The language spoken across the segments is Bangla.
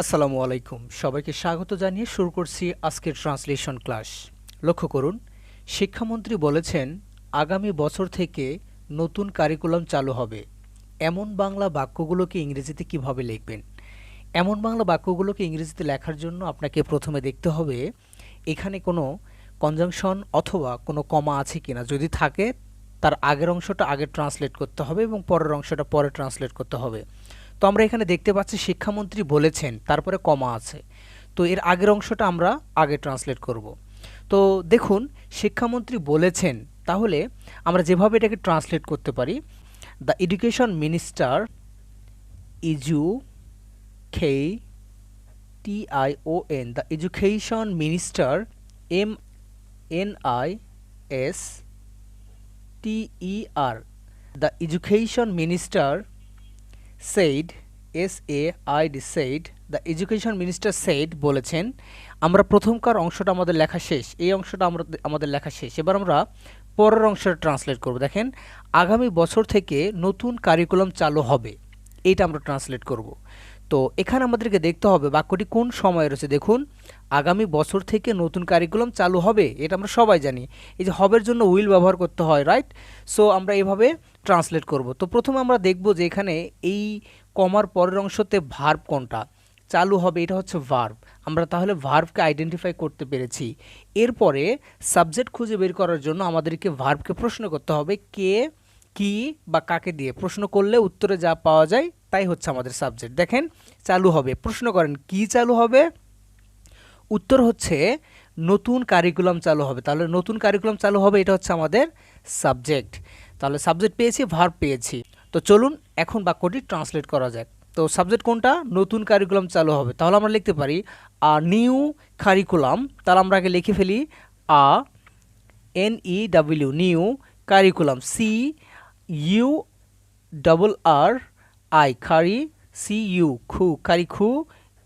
আসসালামু আলাইকুম। সবাইকে স্বাগত জানিয়ে শুরু করছি আজকের ট্রান্সলেশন ক্লাস। লক্ষ্য করুন, শিক্ষামন্ত্রী বলেছেন, আগামী বছর থেকে নতুন কারিকুলাম চালু হবে। এমন বাংলা বাক্যগুলোকে ইংরেজিতে কীভাবে লিখবেন? এমন বাংলা বাক্যগুলোকে ইংরেজিতে লেখার জন্য আপনাকে প্রথমে দেখতে হবে, এখানে কোনো কনজাংশন অথবা কোনো কমা আছে কিনা। যদি থাকে, তার আগের অংশটা আগে ট্রান্সলেট করতে হবে এবং পরের অংশটা পরে ট্রান্সলেট করতে হবে। তো আমরা এখানে দেখতে পাচ্ছি শিক্ষামন্ত্রী বলেছেন, তারপরে কমা আছে। তো এর আগের অংশটা আমরা আগে ট্রান্সলেট করব। তো দেখুন, শিক্ষামন্ত্রী বলেছেন, তাহলে আমরা যেভাবে এটাকে ট্রান্সলেট করতে পারি দ্য এডুকেশন মিনিস্টার ইজু খে T I O N the education minister M N I S T E R the education minister said S A I D said the education minister said, বলেছেন, আমরা প্রথমকার অংশটা আমাদের লেখা শেষ। এই অংশটা আমরা, আমাদের লেখা শেষ। এবার আমরা পরের অংশটা ট্রান্সলেট করব। দেখেন, আগামী বছর থেকে নতুন কারিকুলাম চালু হবে। এইটা আমরা ট্রান্সলেট করব। তো এখানে আমাদেরকে দেখতে হবে বাক্যটি কোন সময়ে রয়েছে। দেখুন, আগামী বছর থেকে নতুন কারিকুলাম চালু হবে, এটা আমরা সবাই জানি। এই যে হবের জন্য উইল ব্যবহার করতে হয় রাইট সো আমরা এভাবে ট্রান্সলেট করব। তো প্রথমে আমরা দেখব যে এখানে এই কমার পরের অংশতে ভার্ব কোনটা? চালু হবে, এটা হচ্ছে ভার্ব আমরা তাহলে ভার্বকে আইডেন্টিফাই করতে পেরেছি। এরপরে সাবজেক্ট খুঁজে বের করার জন্য আমাদেরকে ভার্বকে প্রশ্ন করতে হবে, কে, কি বা কাকে দিয়ে? প্রশ্ন করলে উত্তরে যা পাওয়া যায় তাই হচ্ছে আমাদের সাবজেক্ট দেখেন, চালু হবে। প্রশ্ন করেন, কি চালু হবে? উত্তর হচ্ছে, নতুন কারিকুলাম চালু হবে। তাহলে নতুন কারিকুলাম চালু হবে, এটা হচ্ছে আমাদের সাবজেক্ট তাহলে সাবজেক্ট পেয়েছি ভার্ব পেয়েছি। তো চলুন, এখন বাক্যটি ট্রান্সলেট করা যাক। তো সাবজেক্ট কোনটা? নতুন কারিকুলাম চালু হবে। তাহলে আমরা লিখতে পারি আ নিউ কারিকুলাম তাহলে আমরা আগে লিখে ফেলি আ N E W new curriculum C U double R I Khari C U খু কারি খু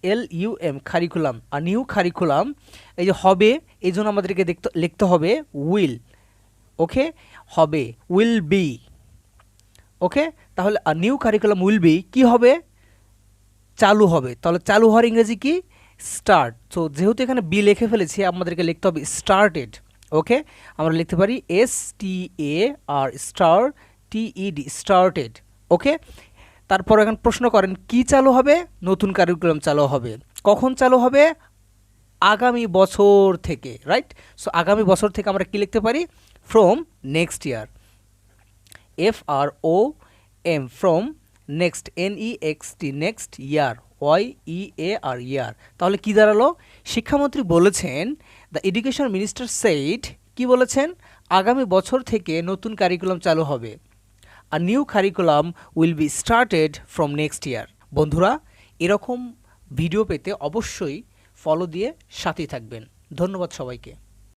এল ইউ এম কারিকুলাম আর নিউ কারিকুলাম এই যে হবে, এই জন্য আমাদেরকে দেখতে, লিখতে হবে উইল ওকে হবে উইল বি ওকে তাহলে আর নিউ কারিকুলাম উইল বি কি হবে? চালু হবে। তাহলে চালু হওয়ার ইংরেজি কি? স্টার্ট সো যেহেতু এখানে বি লিখে ফেলেছি, আমাদেরকে লিখতে হবে স্টার্টেড ওকে আমরা লিখতে পারি S T A R star T E D started okay তারপর এখন প্রশ্ন করেন, কি চালু হবে? নতুন কারিকুলাম চালু হবে। কখন চালু হবে? আগামী বছর থেকে রাইট সো আগামী বছর থেকে আমরা কি লিখতে পারি? From next year F R O M from next N E X T next year Y E A R year তাহলে কি দাঁড়াল? শিক্ষামন্ত্রী বলেছেন দ্য এডুকেশন মিনিস্টার সেইড কি বলেছেন? আগামী বছর থেকে নতুন কারিকুলাম চালু হবে। আর new curriculum will be started from next year বন্ধুরা, এরকম ভিডিও পেতে অবশ্যই ফলো দিয়ে সাথে থাকবেন। ধন্যবাদ সবাইকে।